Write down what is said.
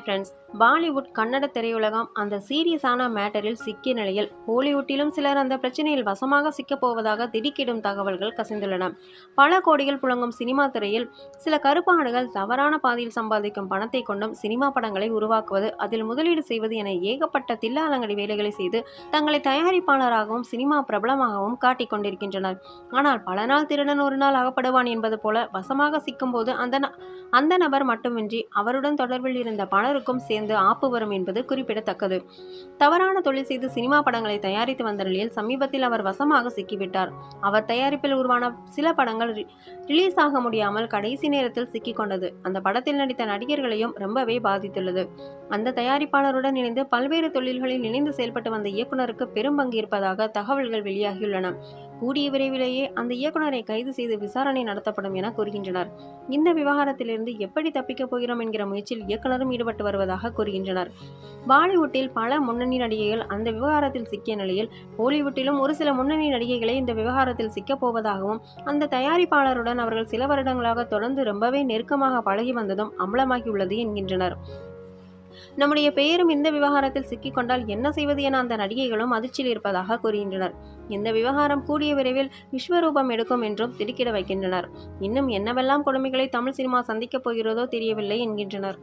Hi friends Bollywood Kannada திரையுலகம் அந்த சீரியஸான மேட்டரில் சிக்கிய நிலையில் ஹாலிவுட்டிலும் சிலர் அந்த பிரச்சனையில் வசமாக சிக்கப் போவதாக திடுக்கிடும் தகவல்கள் கசிந்துள்ளன. பல கோடிகள் புழங்கும் சினிமா துறையில் சில கருப்பாடுகள் தவறான பாதையில் சம்பாதிக்கும் பணத்தை கொண்டும் சினிமா படங்களை உருவாக்குவது அதில் முதலீடு செய்வது என ஏகப்பட்ட தில்லாலங்கடி வேலைகளை செய்து தங்களை தயாரிப்பாளராகவும் சினிமா பிரபலமாகவும் காட்டிக் கொண்டிருக்கின்றனர். ஆனால் பல நாள் திருடன் ஒரு நாள் அகப்படுவான் என்பது போல வசமாக சிக்கும்போது அந்த அந்த நபர் மட்டுமின்றி அவருடன் தொடர்பில் இருந்த பலருக்கும் சேர்ந்து ஆப்பு வரும் என்பது குறிப்பிடத்தக்கது. தவறான தொழில் செய்து சினிமா படங்களை தயாரித்து வந்த நிலையில் சமீபத்தில் அவர் வசமாக சிக்கிவிட்டார். அவர் தயாரிப்பில் உருவான சில படங்கள் ரிலீஸ் ஆக முடியாமல் கடைசி நேரத்தில் சிக்கிக்கொண்டது அந்த படத்தில் நடித்த நடிகர்களையும் ரொம்பவே பாதித்துள்ளது. அந்த தயாரிப்பாளருடன் இணைந்து பல்வேறு தொழில்களில் இணைந்து செயல்பட்டு வந்த இயக்குநருக்கு பெரும் பங்கு இருப்பதாக தகவல்கள் வெளியாகியுள்ளன. கூடிய விரைவிலேயே அந்த இயக்குனரை கைது செய்து விசாரணை நடத்தப்படும் என கூறுகின்றனர். இந்த விவகாரத்திலிருந்து எப்படி தப்பிக்கப் போகிறோம் என்கிற முயற்சியில் இயக்குனரும் ஈடுபட்டு வருவதாக கூறுகின்றனர். பாலிவுட்டில் பல முன்னணி நடிகைகள் அந்த விவகாரத்தில் சிக்கிய நிலையில் ஹாலிவுட்டிலும் ஒரு சில முன்னணி நடிகைகளை இந்த விவகாரத்தில் சிக்கப் போவதாகவும் அந்த தயாரிப்பாளருடன் அவர்கள் சில வருடங்களாக தொடர்ந்து ரொம்பவே நெருக்கமாக பழகி வந்ததும் அம்பலமாகியுள்ளது என்கின்றனர். நம்முடைய பெயரும் இந்த விவகாரத்தில் சிக்கிக்கொண்டால் என்ன செய்வது என அந்த நடிகைகளும் அதிர்ச்சியில் இருப்பதாக கூறுகின்றனர். இந்த விவகாரம் கூடிய விரைவில் விஸ்வரூபம் எடுக்கும் என்றும் திடுக்கிட வைக்கின்றனர். இன்னும் என்னவெல்லாம் கொடுமைகளை தமிழ் சினிமா சந்திக்கப் போகிறதோ தெரியவில்லை என்கின்றனர்.